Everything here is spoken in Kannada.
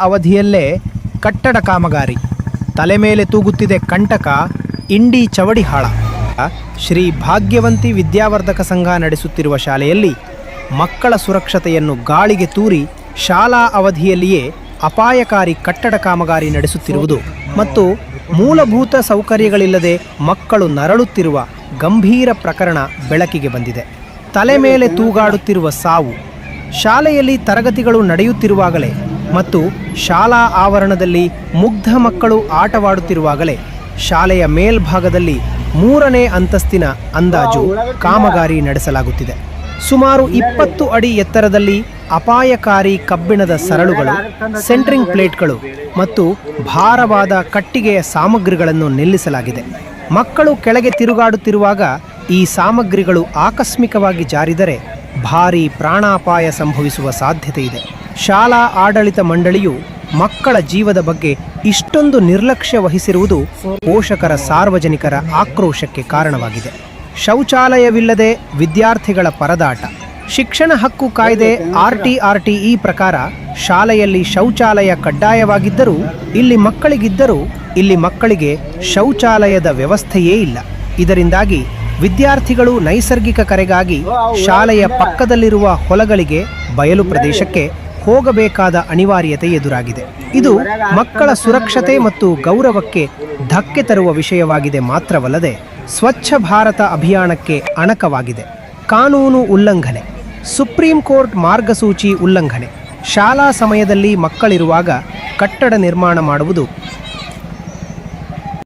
ಅವಧಿಯಲ್ಲೇ ಕಟ್ಟಡ ಕಾಮಗಾರಿ. ತಲೆ ಮೇಲೆ ತೂಗುತ್ತಿದೆ ಕಂಟಕ, ಇಂಡಿ ಚವಡಿಹಾಳ ಶ್ರೀ ಭಾಗ್ಯವಂತಿ ವಿದ್ಯಾವರ್ಧಕ ಸಂಘ ನಡೆಸುತ್ತಿರುವ ಶಾಲೆಯಲ್ಲಿ ಮಕ್ಕಳ ಸುರಕ್ಷತೆಯನ್ನು ಗಾಳಿಗೆ ತೂರಿ ಶಾಲಾ ಅವಧಿಯಲ್ಲಿಯೇ ಅಪಾಯಕಾರಿ ಕಟ್ಟಡ ಕಾಮಗಾರಿ ನಡೆಸುತ್ತಿರುವುದು ಮತ್ತು ಮೂಲಭೂತ ಸೌಕರ್ಯಗಳಿಲ್ಲದೆ ಮಕ್ಕಳು ನರಳುತ್ತಿರುವ ಗಂಭೀರ ಪ್ರಕರಣ ಬೆಳಕಿಗೆ ಬಂದಿದೆ. ತಲೆ ಮೇಲೆ ತೂಗಾಡುತ್ತಿರುವ ಸಾವು. ಶಾಲೆಯಲ್ಲಿ ತರಗತಿಗಳು ನಡೆಯುತ್ತಿರುವಾಗಲೇ ಮತ್ತು ಶಾಲಾ ಆವರಣದಲ್ಲಿ ಮುಗ್ಧ ಮಕ್ಕಳು ಆಟವಾಡುತ್ತಿರುವಾಗಲೇ ಶಾಲೆಯ ಮೇಲ್ಭಾಗದಲ್ಲಿ ಮೂರನೇ ಅಂತಸ್ತಿನ ಅಂದಾಜು ಕಾಮಗಾರಿ ನಡೆಸಲಾಗುತ್ತಿದೆ. ಸುಮಾರು ಇಪ್ಪತ್ತು ಅಡಿ ಎತ್ತರದಲ್ಲಿ ಅಪಾಯಕಾರಿ ಕಬ್ಬಿಣದ ಸರಳುಗಳು, ಸೆಂಟ್ರಿಂಗ್ ಪ್ಲೇಟ್ಗಳು ಮತ್ತು ಭಾರವಾದ ಕಟ್ಟಿಗೆಯ ಸಾಮಗ್ರಿಗಳನ್ನು ನಿಲ್ಲಿಸಲಾಗಿದೆ. ಮಕ್ಕಳು ಕೆಳಗೆ ತಿರುಗಾಡುತ್ತಿರುವಾಗ ಈ ಸಾಮಗ್ರಿಗಳು ಆಕಸ್ಮಿಕವಾಗಿ ಜಾರಿದರೆ ಭಾರೀ ಪ್ರಾಣಾಪಾಯ ಸಂಭವಿಸುವ ಸಾಧ್ಯತೆ ಇದೆ. ಶಾಲಾ ಆಡಳಿತ ಮಂಡಳಿಯು ಮಕ್ಕಳ ಜೀವದ ಬಗ್ಗೆ ಇಷ್ಟೊಂದು ನಿರ್ಲಕ್ಷ್ಯ ವಹಿಸಿರುವುದು ಪೋಷಕರ ಸಾರ್ವಜನಿಕರ ಆಕ್ರೋಶಕ್ಕೆ ಕಾರಣವಾಗಿದೆ. ಶೌಚಾಲಯವಿಲ್ಲದೆ ವಿದ್ಯಾರ್ಥಿಗಳ ಪರದಾಟ. ಶಿಕ್ಷಣ ಹಕ್ಕು ಕಾಯ್ದೆ ಆರ್ಟಿಆರ್ಟಿಇ ಪ್ರಕಾರ ಶಾಲೆಯಲ್ಲಿ ಶೌಚಾಲಯ ಕಡ್ಡಾಯವಾಗಿದ್ದರೂ ಇಲ್ಲಿ ಮಕ್ಕಳಿಗಿದ್ದರೂ ಇಲ್ಲಿ ಮಕ್ಕಳಿಗೆ ಶೌಚಾಲಯದ ವ್ಯವಸ್ಥೆಯೇ ಇಲ್ಲ. ಇದರಿಂದಾಗಿ ವಿದ್ಯಾರ್ಥಿಗಳು ನೈಸರ್ಗಿಕ ಕರೆಗಾಗಿ ಶಾಲೆಯ ಪಕ್ಕದಲ್ಲಿರುವ ಹೊಲಗಳಿಗೆ ಬಯಲು ಪ್ರದೇಶಕ್ಕೆ ಹೋಗಬೇಕಾದ ಅನಿವಾರ್ಯತೆ ಎದುರಾಗಿದೆ. ಇದು ಮಕ್ಕಳ ಸುರಕ್ಷತೆ ಮತ್ತು ಗೌರವಕ್ಕೆ ಧಕ್ಕೆ ತರುವ ವಿಷಯವಾಗಿದೆ ಮಾತ್ರವಲ್ಲದೆ ಸ್ವಚ್ಛ ಭಾರತ ಅಭಿಯಾನಕ್ಕೆ ಅಣಕವಾಗಿದೆ. ಕಾನೂನು ಉಲ್ಲಂಘನೆ, ಸುಪ್ರೀಂ ಕೋರ್ಟ್ ಮಾರ್ಗಸೂಚಿ ಉಲ್ಲಂಘನೆ, ಶಾಲಾ ಸಮಯದಲ್ಲಿ ಮಕ್ಕಳಿರುವಾಗ ಕಟ್ಟಡ ನಿರ್ಮಾಣ ಮಾಡುವುದು